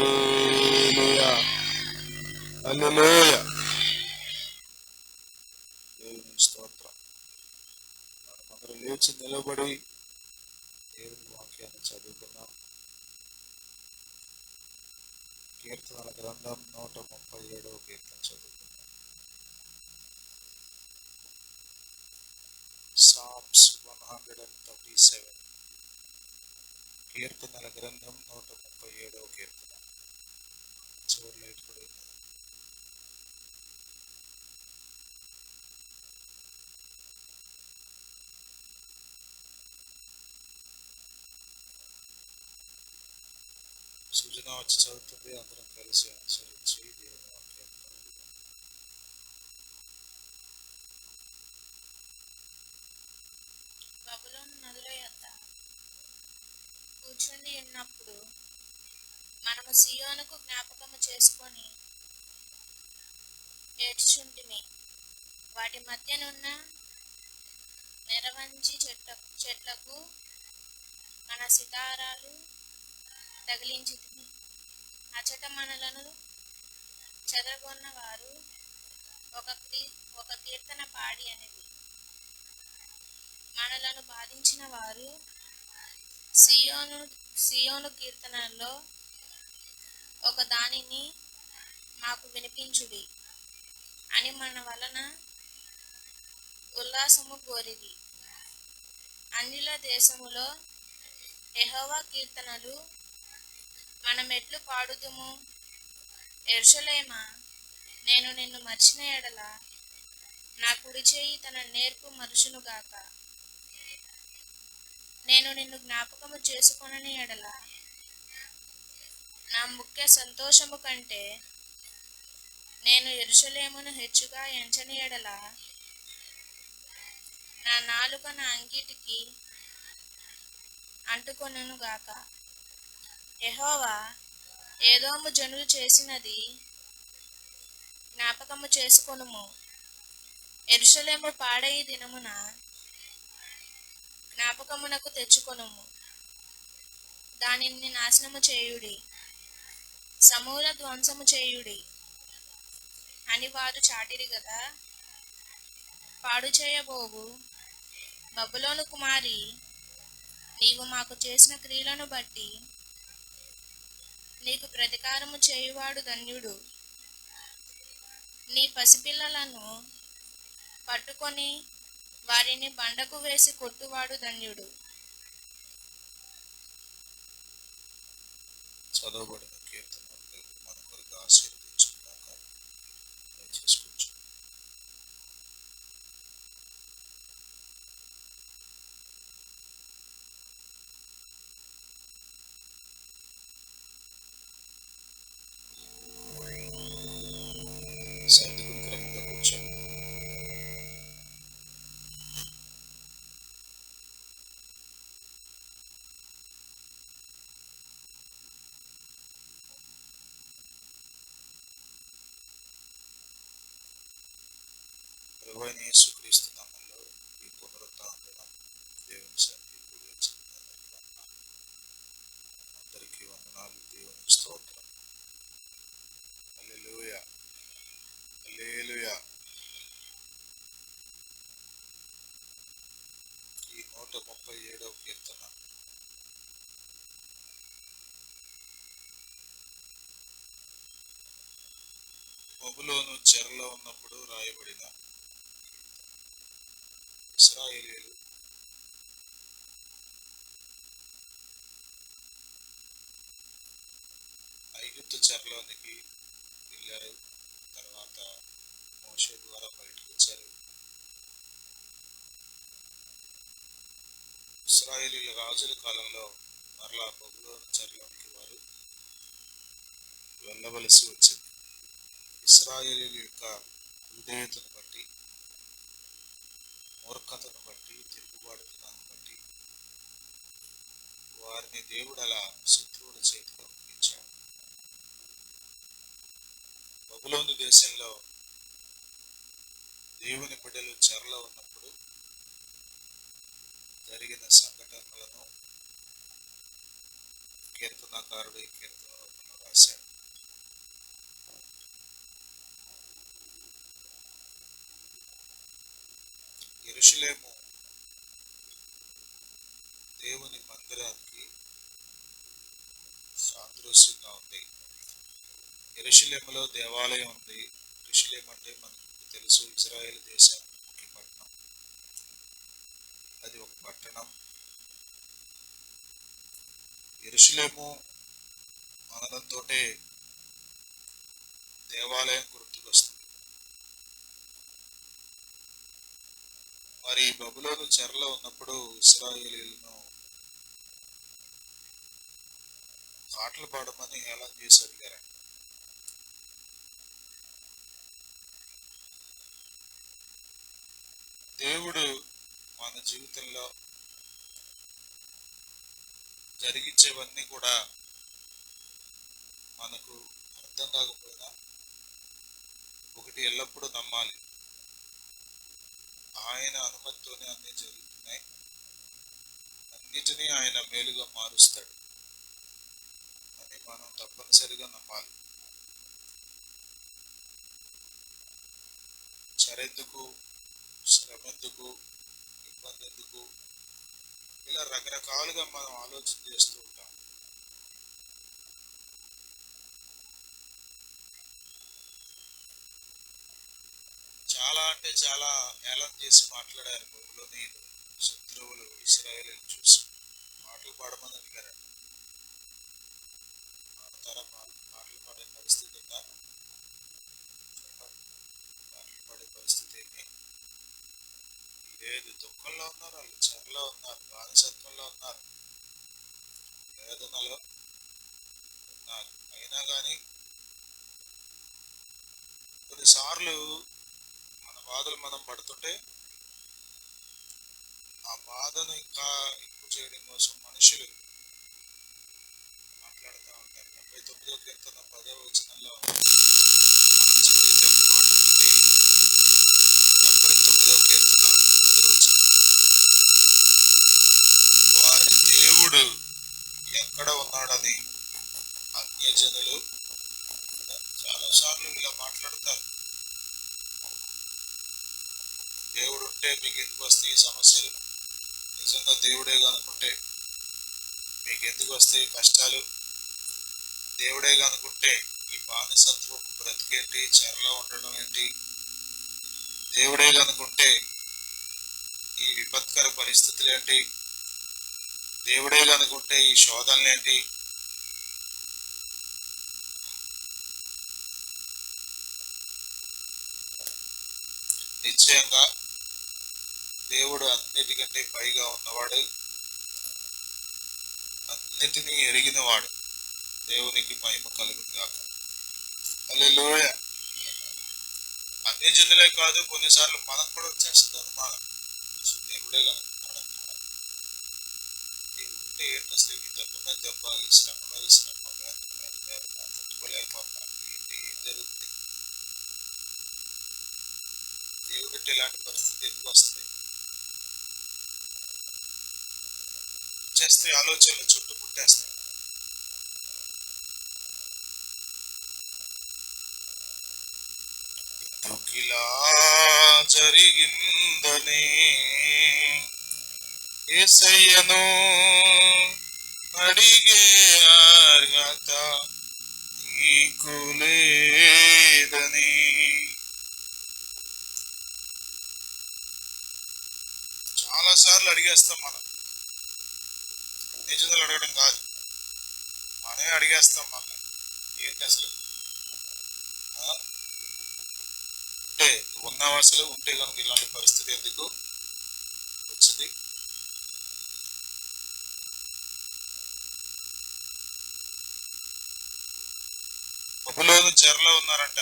హల్లెలూయా హల్లెలూయా దేవుని స్తోత్రం మనమందరం లేచి నిలబడి దేవుని వాక్యాన్ని చదువుకున్నాం కీర్తనల గ్రంథం నూట ముప్పై ఏడవ కీర్తన చదువుకున్నాం psalms one hundred and thirty seven కీర్తనల గ్రంథం నూట ముప్పై ఏడవ కీర్తన చివరి లైట్ కూడా ఉన్నది. సూచన వచ్చి చదువుతుంది అందరం కలిసి అనుసరించి దేవుని సియోనుకు జ్ఞాపకము చేసుకొని ఏడ్చుంటిమి. వాటి మధ్యనున్న నెరవంచి చెట్ల చెట్లకు మన సితారాలు తగిలించితిమి. అచట మనలను చెదరగొన్న వారు ఒక క్రీ ఒక కీర్తన పాడి అనేది. మనలను బాధించిన వారు సియోను సియోను కీర్తనల్లో ఒక దానిని మాకు వినిపించుడి. అని మన వలన ఉల్లాసము కోరిది అన్నిల దేశములో ఎహోవా కీర్తనలు మనమెట్లు పాడుదుము. ఎర్షలేమా నేను నిన్ను మర్చిన ఎడల నా కుడి చేయి తన నేర్పు మరుచునుగాక నేను నిన్ను జ్ఞాపకము చేసుకొనని ఎడల నా ముఖ్య సంతోషము కంటే నేను ఎరుసలేమును హెచ్చుగా ఎంచని ఎడల నా నాలుక నా అంగిటికి అంటుకొనుగాక గాక. ఏదోము జనులు చేసినది జ్ఞాపకము చేసుకొనుము. ఎరుసలేము పాడై దినమున జ్ఞాపకమునకు తెచ్చుకొనుము. దానిని నాశనము చేయుడి. సమూల ధ్వంసము చేయుడి. అని వారు చాటిరి కదా పాడు చేయబోవు బబులోను కుమారి నీవు మాకు చేసిన క్రియలను బట్టి నీకు ప్రతికారము చేయువాడు ధన్యుడు. నీ పసిపిల్లలను పట్టుకొని వారిని బండకు వేసి కొట్టువాడు ధన్యుడు. చదవబడిన కీర్తన. యేసుక్రీస్తు నామంలో ఈ పునరుత్నం దేవుని సన్నిధికి అందరికీ వందనాలు. దేవుని స్తోత్రం హల్లెలూయా హల్లెలూయా ఈ నూట ముప్పై ఏడవ కీర్తన బబులోను చెరలో ఉన్నప్పుడు రాయబడిన ఇస్రాయేలీలు ఐగుప్తు చెరలోనికి వెళ్ళారు. తర్వాత మోషే ద్వారా బయటకు వచ్చారు. ఇస్రాయేలీల రాజుల కాలంలో మరలా బబులోను చెరలోనికి వారు వెళ్ళవలసి వచ్చింది. ఇస్రాయేలీల యొక్క విధేయతను బట్టి మూర్ఖతను బట్టి తిరుగుబాటుతనాన్ని బట్టి వారిని దేవుడు అలా శత్రువుల చేతికి అప్పగించాడు బబులోని దేశంలో దేవుని బిడ్డలు చెరలో ఉన్నప్పుడు జరిగిన సంఘటనలను కీర్తనకారుడు కీర్తన ఎరుషులేము దేవుని మందిరానికి సాదృశ్యంగా ఉంది. ఎరుషులేములో దేవాలయం ఉంది. ఎరుషులేం అంటే మనకు తెలుసు ఇజ్రాయెల్ దేశం ముఖ్య పట్టణం. అది ఒక పట్టణం. ఎరుషులేము అనడంతో దేవాలయం గురించి మరి బబులోను చెరలో ఉన్నప్పుడు ఇస్రాయేలీలను పాటలు పాడమని హేళన చేసి అడిగారు దేవుడు మన జీవితంలో జరిగించేవన్నీ కూడా మనకు అర్థం కాకపోయినా ఒకటి ఎల్లప్పుడూ నమ్మాలి. ఆయన అనుమతితోనే అన్ని జరుగుతున్నాయి. అన్నిటినీ ఆయన మేలుగా మారుస్తాడు. అని మనం తప్పనిసరిగా నమ్మాలి. చరెందుకు శ్రమెందుకు ఇబ్బంది ఎందుకు ఇలా రకరకాలుగా మనం ఆలోచన చేస్తూ ఉంటాం. చాలా అంటే చాలా ఏలం చేసి మాట్లాడారు బొమ్మలోని శత్రువులు ఇస్రాయేల్ చూసి. మాటలు పాడమని అడిగారు పాడతారా పాటలు పాడే పరిస్థితి ఉందా పాటలు పాడే పరిస్థితి ఏమి లేదు దుఃఖంలో ఉన్నారు? వాళ్ళు చెరలో ఉన్నారు? బానిసత్వంలో ఉన్నారు? వేదనలో ఉన్నారు. అయినా కానీ కొన్నిసార్లు బాధలు మనం పడుతుంటే ఆ బాధను ఇంకా ఎక్కువ చేయడం కోసం మనుషులు మాట్లాడుతూ ఉంటారు. డెబ్బై తొమ్మిదో కీర్తన పదవ వచనంలో మనం చదివితే మాట డెబ్బై తొమ్మిదో కీర్తన పదవ వచనం. వారి దేవుడు ఎక్కడ ఉన్నాడని అన్యజనులు చాలా సార్లు ఇలా మాట్లాడతారు అనుకుంటే మీకు ఎందుకు వస్తాయి ఈ సమస్యలు? నిజంగా దేవుడే కనుకుంటే మీకు ఎందుకు వస్తాయి కష్టాలు? దేవుడే కనుకుంటే ఈ బానిసత్వపు బ్రతికేంటి చెరలో ఉండడం ఏంటి? దేవుడే కనుకుంటే ఈ విపత్కర పరిస్థితులు ఏంటి? దేవుడే కనుకుంటే ఈ శోధనలు ఏంటి? నిశ్చయంగా దేవుడు అన్నిటికంటే పైగా ఉన్నవాడు. అన్నిటినీ ఎరిగినవాడు. దేవునికి మహిమ కలుగును గాక. హల్లెలూయ. అన్ని జనులే కాదు కొన్నిసార్లు మనకు కూడా వచ్చేస్తుంది అనుమానం. దేవుడే కనుక్కున్నాడు దేవుడే ఏంటి అసలు ఈ దెబ్బ మీద దెబ్బ ఈ శ్రమ మీద శ్రమ వేదన మీద వేదన తట్టుకోలేకపోతున్నాను ఏంటి ఏం జరుగుతుంది? దేవుడికి ఇలాంటి పరిస్థితి ఎందుకు వస్తుంది? చేస్తే ఆలోచనలు చుట్టూ పుట్టేస్తాయి. ఎందుకిలా జరిగిందనే ఏసయ్యను అడిగే అర్హత నీకు లేదని. చాలా సార్లు అడిగేస్తాం మనం. నిజంగా అడగడం కాదు. మనమే అడిగేస్తాం మన ఏంటి అసలు? అంటే ఉంటే ఉన్నావు అసలు ఉంటే కనుక ఇలాంటి పరిస్థితి ఎందుకు వచ్చింది? బబులోను చెరలో ఉన్నారంట.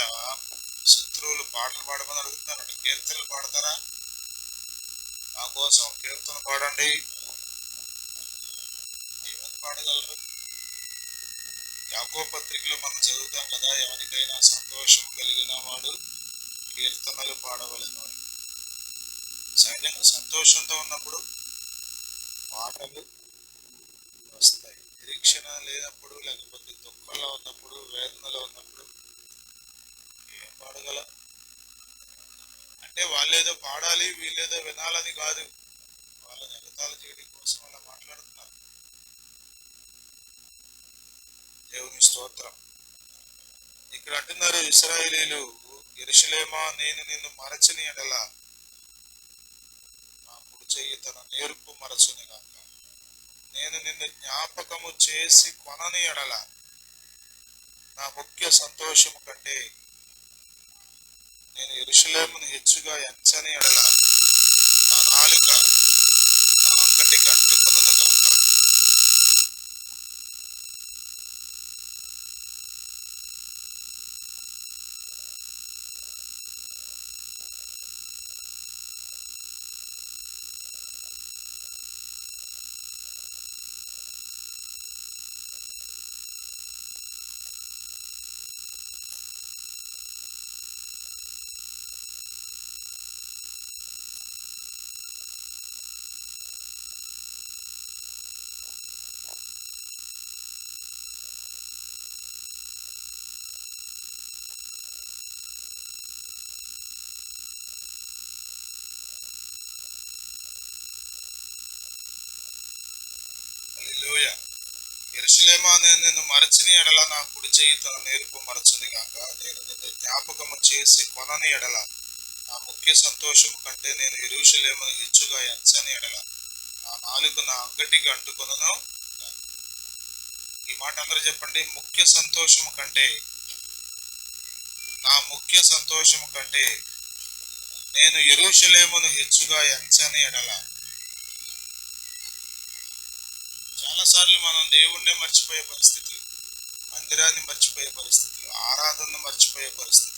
శత్రువులు పాటలు పాడమని అడుగుతున్నారంట. కీర్తనలు పాడతారా? నా కోసం కీర్తన పాడండి. పాడగలరు యాకో పత్రికలో మనం చదువుతాం కదా ఎవరికైనా సంతోషం కలిగిన వాడు కీర్తనలు పాడవలను అని సహజంగా సంతోషంతో ఉన్నప్పుడు పాటలు వస్తాయి. నిరీక్షణ లేనప్పుడు లేకపోతే దుఃఖంలో ఉన్నప్పుడు వేదనలో ఉన్నప్పుడు ఏం పాడగల? అంటే వాళ్ళేదో పాడాలి వీళ్ళేదో వినాలని కాదు. వాళ్ళని ఎగతాలు చేయడం కోసం అలా మాట్లాడుతున్నారు దేవుని స్తోత్రం. ఇక్కడ అంటున్నారు ఇస్రాయేలీలు ఎరుషలేమా నేను నిన్ను మరచని ఎడల నా కుడి చెయ్యి తన నేర్పు మరచుని గాక. నేను నిన్ను జ్ఞాపకము చేసి కొనని ఎడల నా ముఖ్య సంతోషము కంటే నేను ఎరుషలేమును హెచ్చుగా ఎంచని ఎడల నా నాలుక నా ఒక్కటికి అంటుకున్నది గాక హల్లెలూయా నేను నిన్ను ఎడల నా కుడి చేయి తన నేర్పు మరచుంది కాక నేను నిన్ను జ్ఞాపకము చేసి కొనని ఎడల. నా ముఖ్య సంతోషము కంటే నేను ఎరుషలేమును హెచ్చుగా ఎంచని ఎడల. నా నాలుగు నా అంగటికి అంటుకొనను ఈ మాట అందరూ చెప్పండి. ముఖ్య సంతోషము కంటే నా ముఖ్య సంతోషము కంటే నేను ఎరుషలేమును హెచ్చుగా ఎంచని ఎడల. చాలా సార్లు మనం దేవుణ్ణే మర్చిపోయే పరిస్థితులు మందిరాన్ని మర్చిపోయే పరిస్థితులు ఆరాధనను మర్చిపోయే పరిస్థితి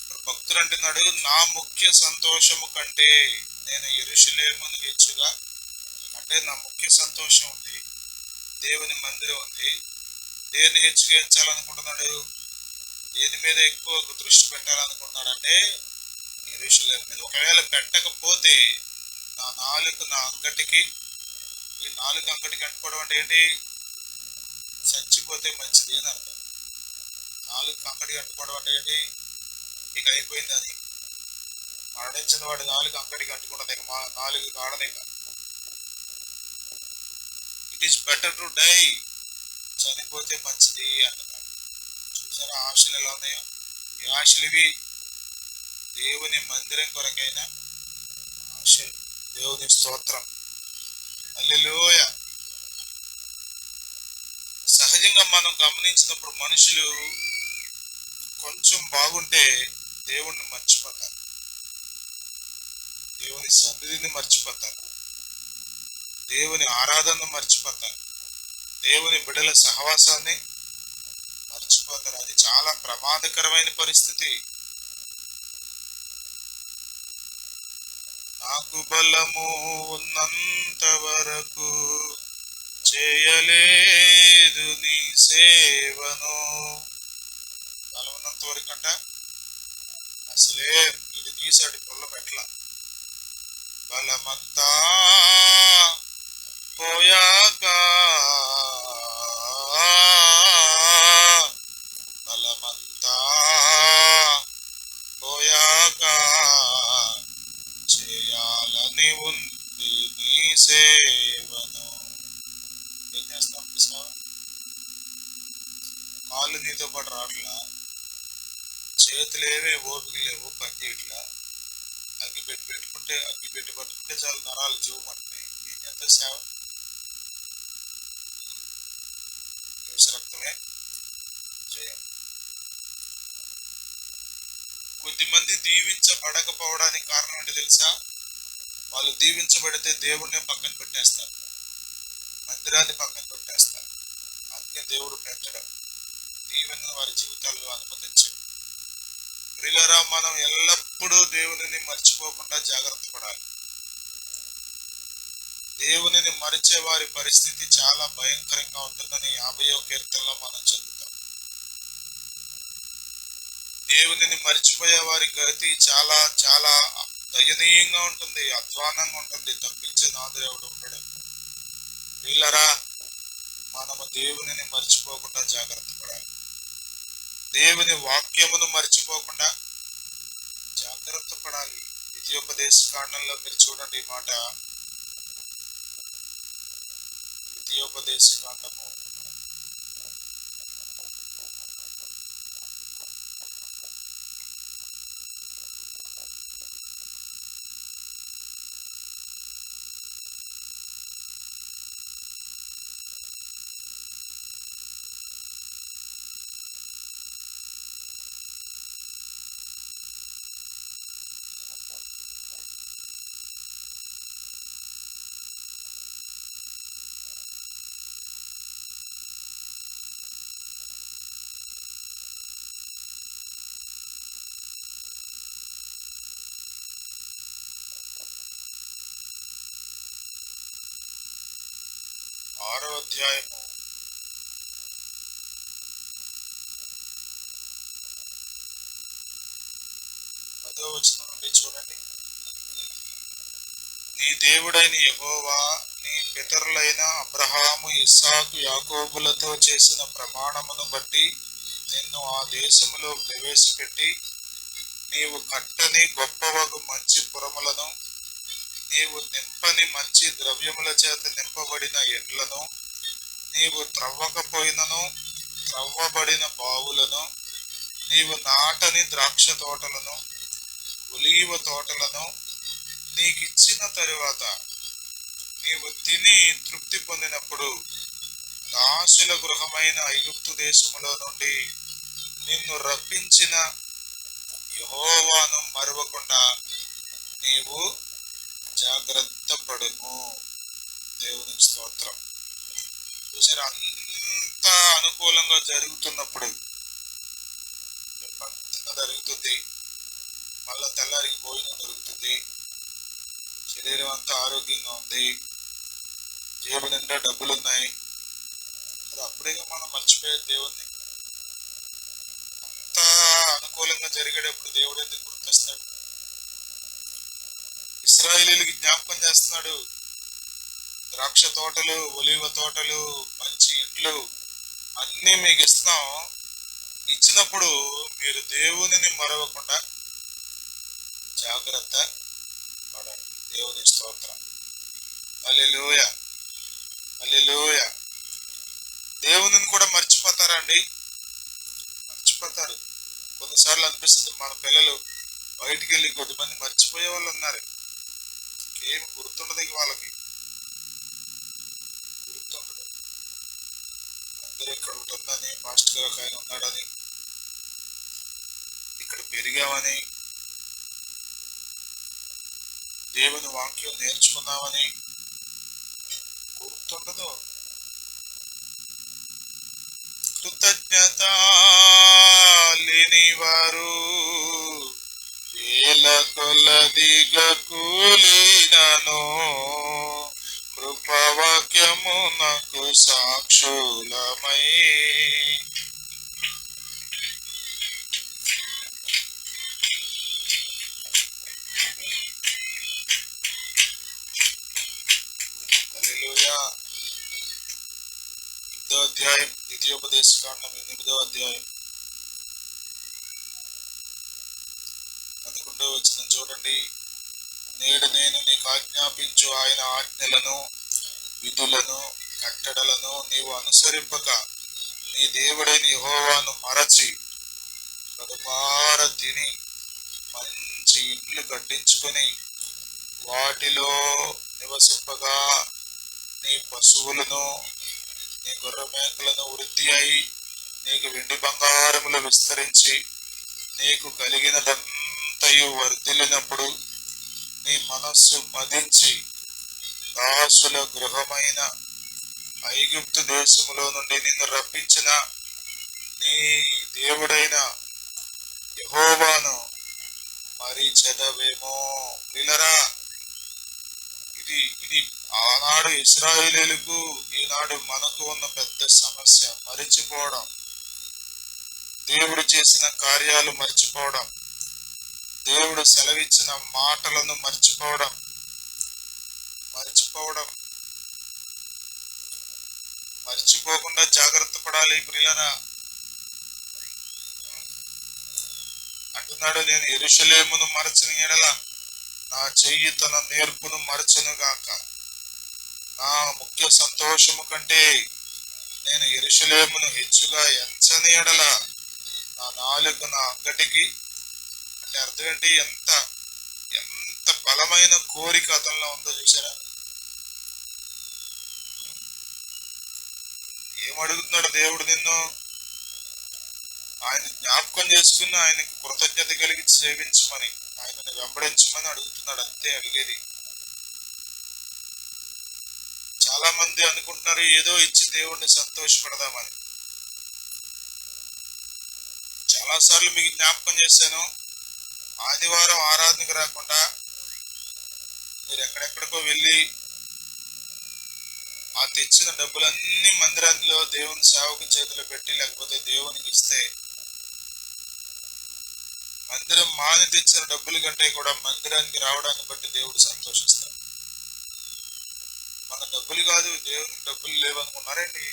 ఇప్పుడు భక్తుడు అంటున్నాడు నా ముఖ్య సంతోషము కంటే నేను ఎరుషలేమును హెచ్చుగా అంటే నా ముఖ్య సంతోషం ఉంది దేవుని మందిరం ఉంది దేన్ని హెచ్చుగా ఎంచాలనుకుంటున్నాడు దేని మీద ఎక్కువ దృష్టి పెట్టాలనుకుంటున్నాడు అంటే ఎరుషలేం మీద. ఒకవేళ పెట్టకపోతే నా నాలుగు నా అంగటికి ఈ నాలుగు అంగటికి అంటుకోవడం అంటే ఏంటి? చచ్చిపోతే మంచిది అని అర్థం. నాలుగు అంగడికి అంటుకోవడం అంటే ఏంటి? ఇక అయిపోయింది అది. మరణించిన వాడు నాలుగు అంగడికి అంటుకుంటుంది ఇక మా నాలుగు కాడదే it is better to die చనిపోతే మంచిది అంటున్నాడు. చూసారా ఆశలు ఎలా ఉన్నాయో? ఈ ఆశలు ఇవి దేవుని మందిరం కొరకైన ఆశలు దేవుని స్తోత్రం. అల్లెలోయ సహజంగా మనం గమనించినప్పుడు మనుషులు కొంచెం బాగుంటే దేవుణ్ణి మర్చిపోతారు. దేవుని సన్నిధిని మర్చిపోతారు. దేవుని ఆరాధనను మర్చిపోతారు. దేవుని బిడల సహవాసాన్ని మర్చిపోతారు. అది చాలా ప్రమాదకరమైన పరిస్థితి. నాకు బలము ఉన్నంత వరకు చేయలేదు నీ సేవను. బలమున్నంత వరకు అంట? అసలే ఇది తీసాడు పొల్ల పెట్ల బలమంతా పోయాక బలమంతా పోయాక చేయాలని ఉంది నీ సేవను ఏం చేస్తాం సార్ కాళ్ళు నీతో పాటు రావట్లా చేతులు ఓపిక లేవు పని చేయట్లా అగ్గి పెట్టి పెట్టుకుంటే అగ్గి పెట్టి పట్టుకుంటే చాలా నరాలు జీవమంటున్నాయి ఏం చేస్తా సేవ? రక్తమే జయం. కొద్దిమంది దీవించబడకపోవడానికి కారణం ఏంటి తెలుసా? వాళ్ళు దీవించబడితే దేవుడినే పక్కన పెట్టేస్తారు. మందిరాన్ని పక్కన పెట్టేస్తారు. అందుకే దేవుడు పెట్టడం. దీవెన వారి జీవితాల్లో అనుమతించడు. ప్రియులరా మనం ఎల్లప్పుడూ దేవునిని మర్చిపోకుండా జాగ్రత్త పడాలి. దేవునిని మరిచే వారి పరిస్థితి చాలా భయంకరంగా ఉంటుందని యాభయో కీర్తనలో మనం చదువుతాం. దేవునిని మర్చిపోయే వారి గతి చాలా చాలా దయనీయంగా ఉంటుంది అధ్వానంగా ఉంటుంది తప్పించే నాదేవుడు ఎవడు ఉండడు. వీళ్ళరా మనము దేవునిని మర్చిపోకుండా జాగ్రత్త పడాలి. దేవుని వాక్యమును మర్చిపోకుండా జాగ్రత్త పడాలి. ద్వితీయోపదేశ కాండంలో మీరు చూడండి ఈ మాట. ద్వితీయోపదేశ కాండము అధ్యాయము పదో వచనం నుండి చూడండి నీ దేవుడైన యహోవా నీ పితరులైన అబ్రహాము ఇస్సాకు యాకోబులతో చేసిన ప్రమాణమును బట్టి నిన్ను ఆ దేశములో ప్రవేశపెట్టి నీవు కట్టని గొప్పవగు మంచి పురములను నీవు నింపని మంచి ద్రవ్యముల చేత నింపబడిన ఎడ్లను నీవు త్రవ్వకపోయినను త్రవ్వబడిన బావులను నీవు నాటని ద్రాక్ష తోటలను ఒలీవ తోటలను నీకిచ్చిన తరువాత నీవు తిని తృప్తి పొందినప్పుడు దాసుల గృహమైన ఐగుప్తు దేశములో నుండి నిన్ను రప్పించిన యహోవాను మరవకుండా నీవు జాగ్రత్త పడుము. దేవుని స్తోత్రం. చూసారు? అంత అనుకూలంగా జరుగుతున్నప్పుడు. జరుగుతుంది. మళ్ళా తెల్లారికి భోజనం దొరుకుతుంది శరీరం అంతా ఆరోగ్యంగా ఉంది. జేబు నిండా డబ్బులు ఉన్నాయి అది అప్పుడేగా మనం మర్చిపోయే దేవుణ్ణి. అంత అనుకూలంగా జరిగేటప్పుడు దేవుడు ఎందుకు గుర్తొస్తాడు? ఇస్రాయలీలకి జ్ఞాపకం చేస్తున్నాడు. ద్రాక్ష తోటలు ఒలివ తోటలు మంచి ఇండ్లు అన్నీ మీకు ఇస్తున్నాం. ఇచ్చినప్పుడు మీరు దేవునిని మరవకుండా జాగ్రత్త పడండి. దేవుని స్తోత్రం. అల్లెలోయ అల్లెలోయ దేవునిని కూడా మర్చిపోతారా అండి మర్చిపోతారు. కొన్నిసార్లు అనిపిస్తుంది మన పిల్లలు బయటికి వెళ్ళి కొద్దిమంది మర్చిపోయే వాళ్ళు ఉన్నారు. ఏమి గుర్తుండదు వాళ్ళకి గుర్తుండదు ఇక్కడ ఉంటుందని ఒక ఆయన ఉన్నాడని. ఇక్కడ పెరిగామని. దేవుని వాక్యం నేర్చుకున్నామని గుర్తుండదు. కృతజ్ఞత లేని వారు వేల కొలదిగా కూలినను కృపవాక్యమునకు సాక్షులమై. అధ్యాయం ద్వితీయోపదేశ కాండం ఎనిమిదో అధ్యాయం. పదకొండో వచ్చిన చూడండి. నేడు నేను నీకు ఆజ్ఞాపించు ఆయన ఆజ్ఞలను విధులను కట్టడలను నీవు అనుసరింపక నీ దేవుడైన యహోవాను మరచి కడుపార తిని మంచి ఇండ్లు కట్టించుకొని వాటిలో నివసింపగా నీ పశువులను నీ గొర్రె మేకలను వృద్ధి అయి నీకు వెండి బంగారములు విస్తరించి నీకు కలిగినదంతయు వర్ధిల్లినప్పుడు నీ మనస్సు మదించి దాసుల గృహమైన ఐగుప్తు దేశములో నుండి నిన్ను రప్పించిన నీ దేవుడైన యహోవాను మరి చదవేమో ప్రిలరా ఇది ఇది ఆనాడు ఇస్రాయేలీలకు ఈనాడు మనకు ఉన్న పెద్ద సమస్య మరిచిపోవడం. దేవుడు చేసిన కార్యాలు మర్చిపోవడం. దేవుడు సెలవిచ్చిన మాటలను మర్చిపోవడం. మర్చిపోవడం మర్చిపోకుండా జాగ్రత్త పడాలి ప్రియులరా. అంటున్నాడు నేను ఎరుషలేమును మరచని ఎడల నా చెయ్యి తన నేర్పును మరచనుగాక. నా ముఖ్య సంతోషము కంటే నేను ఎరుషలేమును హెచ్చుగా ఎంచని ఎడల నా నాలుగు నా అంగటికి. అంటే అర్థం ఏంటి? ఎంత ఎంత బలమైన కోరిక అతనిలో ఉందో చూసారా ఏమడుగుతున్నాడు దేవుడు నిన్ను? ఆయన జ్ఞాపకం చేసుకుని ఆయనకు కృతజ్ఞత కలిగి సేవించమని ఆయనను వెంబడించమని అడుగుతున్నాడు. అంతే అడిగేది. చాలా మంది అనుకుంటున్నారు ఏదో ఇచ్చి దేవుడిని సంతోషపడదామని. చాలా సార్లు మీకు జ్ఞాపకం చేశాను ఆదివారం ఆరాధనకు రాకుండా మీరు ఎక్కడెక్కడికో వెళ్ళి ఆ తెచ్చిన డబ్బులన్నీ మందిరాల్లో దేవుని సేవకు చేతిలో పెట్టి లేకపోతే దేవునికి ఇస్తే మందిరం మాని తెచ్చిన డబ్బుల కంటే కూడా మందిరానికి రావడాన్ని బట్టి దేవుడు సంతోషిస్తాడు. మన డబ్బులు కాదు దేవునికి డబ్బులు లేవనుకున్నారండి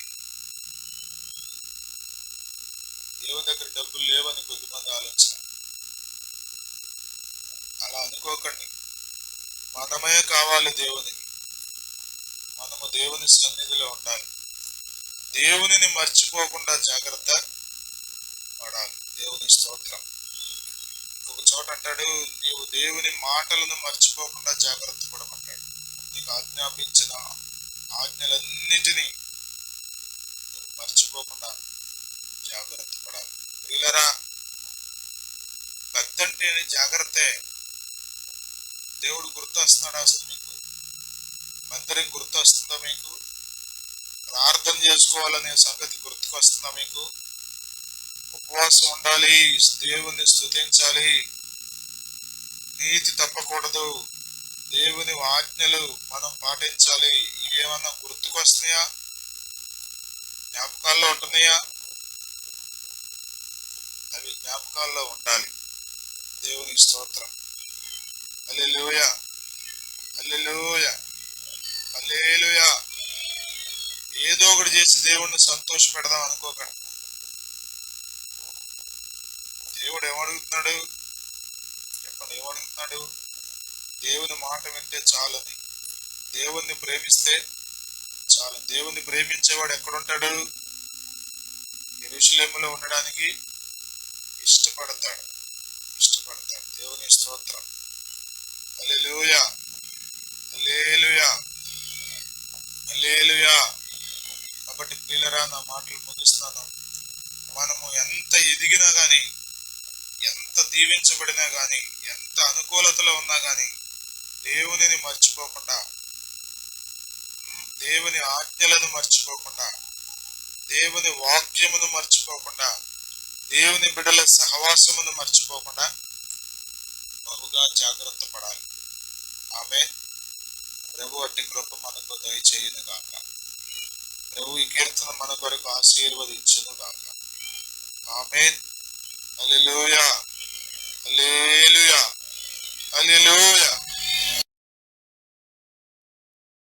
దేవుని దగ్గర డబ్బులు లేవని కొద్దిమంది ఆలోచన. అలా అనుకోకండి. మనమే కావాలి దేవునికి. మనము దేవుని సన్నిధిలో ఉండాలి. దేవునిని మర్చిపోకుండా జాగ్రత్త పడాలి. దేవుని స్తోత్రం. ఒక చోట అంటాడు నీవు దేవుని మాటలను మర్చిపోకుండా జాగ్రత్త పడమంటాడు. నీకు ఆజ్ఞాపించిన ఆజ్ఞలన్నిటినీ మర్చిపోకుండా జాగ్రత్త పడాలి. ప్రియులరా భక్తి అంటే జాగ్రత్తే. దేవుడు గుర్తొస్తున్నాడు? అసలు మీకు మందిరం గుర్తొస్తుందా మీకు? ప్రార్థన చేసుకోవాలనే సంగతి గుర్తుకొస్తుందా మీకు? ఉపవాసం ఉండాలి దేవుని స్తుతించాలి. నీతి తప్పకూడదు. దేవుని ఆజ్ఞలు మనం పాటించాలి. ఇవేమన్నా గుర్తుకొస్తున్నాయా? జ్ఞాపకాల్లో ఉంటున్నాయా? అవి జ్ఞాపకాల్లో ఉండాలి. దేవుని స్తోత్రం. అల్లెలుయ అల్లెలుయ అల్లేలుయా ఏదో ఒకటి చేసి దేవుణ్ణి సంతోష పెడదాం అనుకోకండి. దేవుడు ఏమడుగుతున్నాడు? చెప్పండి ఏమడుగుతున్నాడు? దేవుని మాట వింటే చాలని. దేవుణ్ణి ప్రేమిస్తే చాలు దేవుణ్ణి ప్రేమించేవాడు ఎక్కడుంటాడు? ఎరుషులేములో ఉండడానికి ఇష్టపడతాడు. ఇష్టపడతాడు. దేవుని స్తోత్రం. అల్లెలుయా అల్లేలుయా అల్లేలుయా కాబట్టి ప్రియులరా నా మాటలు ముగిస్తాను. మనము ఎంత ఎదిగినా కానీ ఎంత దీవించబడినా కానీ ఎంత అనుకూలతలో ఉన్నా కానీ దేవునిని మర్చిపోకుండా దేవుని ఆజ్ఞలను మర్చిపోకుండా దేవుని వాక్యమును మర్చిపోకుండా దేవుని బిడ్డల సహవాసమును మర్చిపోకుండా బహుగా జాగ్రత్త పడాలి. ఆమె ప్రభు అట్టి కృప మనకు దయచేయను గాక. ప్రభు ఈ కీర్తన మన కొరకు ఆశీర్వదించును గాక. ఆమె అల్లెలూయా అల్లెలూయా అల్లెలూయా